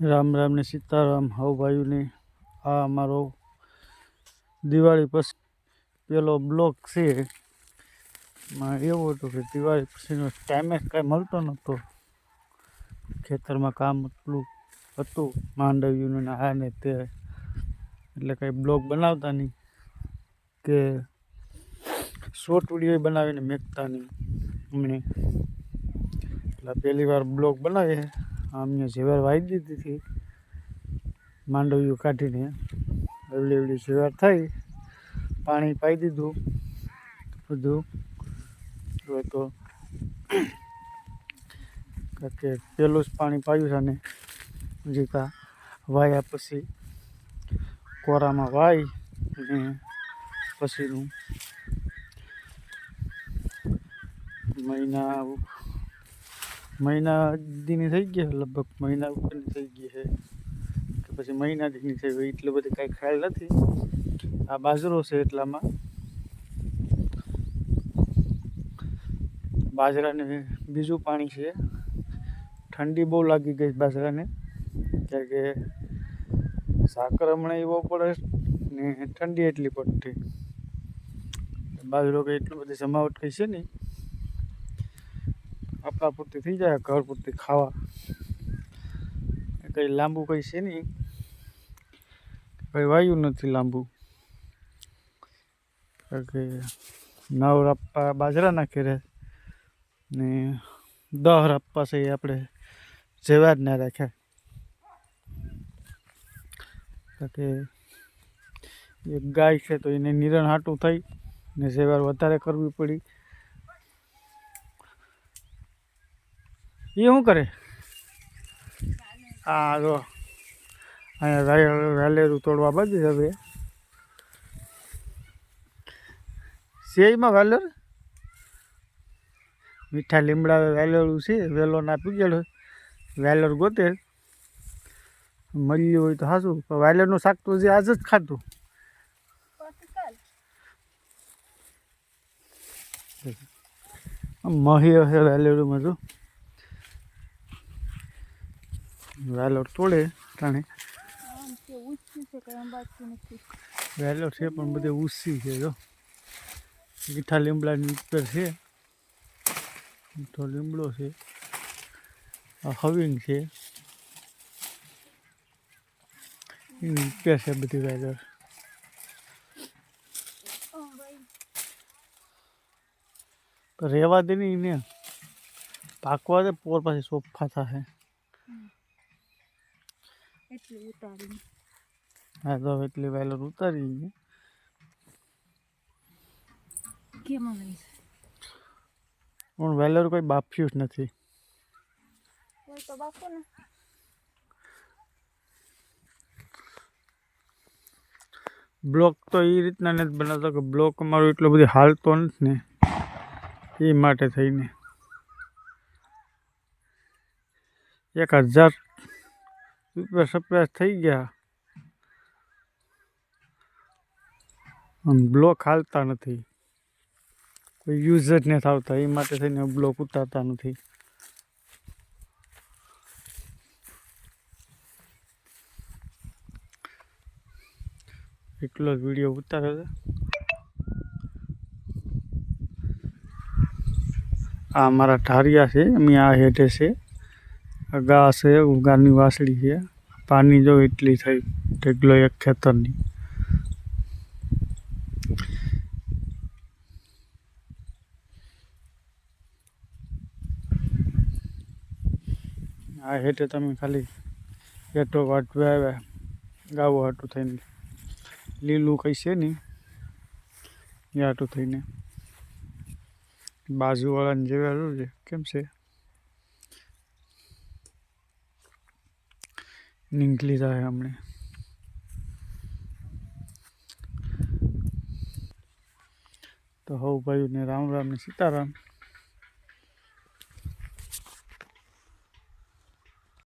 રામ રામ ને સીતારામ હવ આ અમારો દિવાળી પછી પેલો બ્લોક છે. એમાં એવું હતું કે દિવાળી પછીનો ટાઈમે કાંઈ મળતો નહોતો. ખેતરમાં કામ એટલું હતું, માંડવ્યું ને આ ને તે. એટલે કાંઈ બ્લોગ બનાવતા નહીં કે શોર્ટ વીડિયો બનાવીને મેકતા નહીં. અમને એટલે પહેલી વાર બ્લોગ બનાવીએ. અમને ઝેવર વાવી દીધી હતી. માંડવીઓ કાઢીને એવડી એવડી ઝેવર થઈ, પાણી પાઈ દીધું, બધું. તો કે પહેલું જ પાણી પાયું છે ને હજી તા વાયા પછી કોરામાં વાય ને પછીનું મહિના મહિના દીની થઈ ગઈ લગભગ મહિના ઉપરની થઈ ગઈ છે. કે પછી મહિના દીની થઈ એટલું બધી કાંઈ ખ્યાલ નથી. આ બાજરો છે એટલામાં. બાજરાને બીજું પાણી છે. ઠંડી બહુ લાગી ગઈ બાજરાને. કારણ કે સાકર હમણાં એવો પડે ને ઠંડી એટલી પડતી. બાજરો કંઈ એટલું બધી જમાવટ કઈ છે નહીં. આપણા પૂરતી થઈ જાય, ઘર પૂરતી ખાવા. કંઈ લાંબુ કંઈ છે નહીં. કંઈ વાયુ નથી લાંબુ. કે નવ રાપ્પા બાજરા નાખી રહે ને દહ રાપ્પા છે એ આપણે જેવા જ ના રાખ્યા. કે એક ગાય છે તો એને નિરણ હાટું થઈ ને સેવાર વધારે કરવી પડી. એ શું કરે? હા જો, અહીંયા વેલેરું તોડવા બાજુ હવે. શેયમાં વેલર મીઠા લીમડા વેલરું છે, વેલો ના પીગેલો વેલર ગોતે. મળ્યું હોય તો પણ વાયલરનું શાક તો હજી આજ જ ખાધું. મહી હશે વાયલરમાં તો વાયલર તોડે તાણે. વાયલર છે પણ બધે ઉસી છે, જો. મીઠા લીમડાની ઉપર છે. મીઠો લીમડો છે. આ હવિંગ છે. એની ઉપર છે બધી વાયલર તો રહેવા દે ને. એને પાકવા દે, પોર પછી સોફા થશે એટલું ઉતારીને. હા તો હવે એટલી વાયલર ઉતારી ગઈ કેમ લઈશ પણ વેલર કોઈ બાફ્યું જ નથી. હોય તો બાપુ ને. બ્લોક તો એ રીતના નથી બનાવતો કે બ્લોક અમારો એટલો બધો હાલતો નથી ને. એ માટે થઈને. એક હજાર રૂપિયા સપ્લાય થઈ ગયા અને બ્લોક હાલતા નથી કોઈ યુઝ જ નથી આવતા એ માટે થઈને બ્લોક ઉતારતા નથી એટલો જ વીડિયો ઉતારે છે આ અમારા ઢારિયા છે અમે આ હેઠે છે આ ગા છે, ઉગાની વાસળી છે. પાણી જો એટલી થઈ, ઢગલો એક ખેતરની. આ હેઠે તમે ખાલી હેઠો વાટવા આવ્યા. ગાવો હાટું થઈને. લીલું કંઈ છે નહીં. એ હાટું થઈને. બાજુવાળાને જેવા છે કેમ છે? નીકળી જાય હમણે તો હવ ભાઈઓને રામ રામ ને સીતારામ.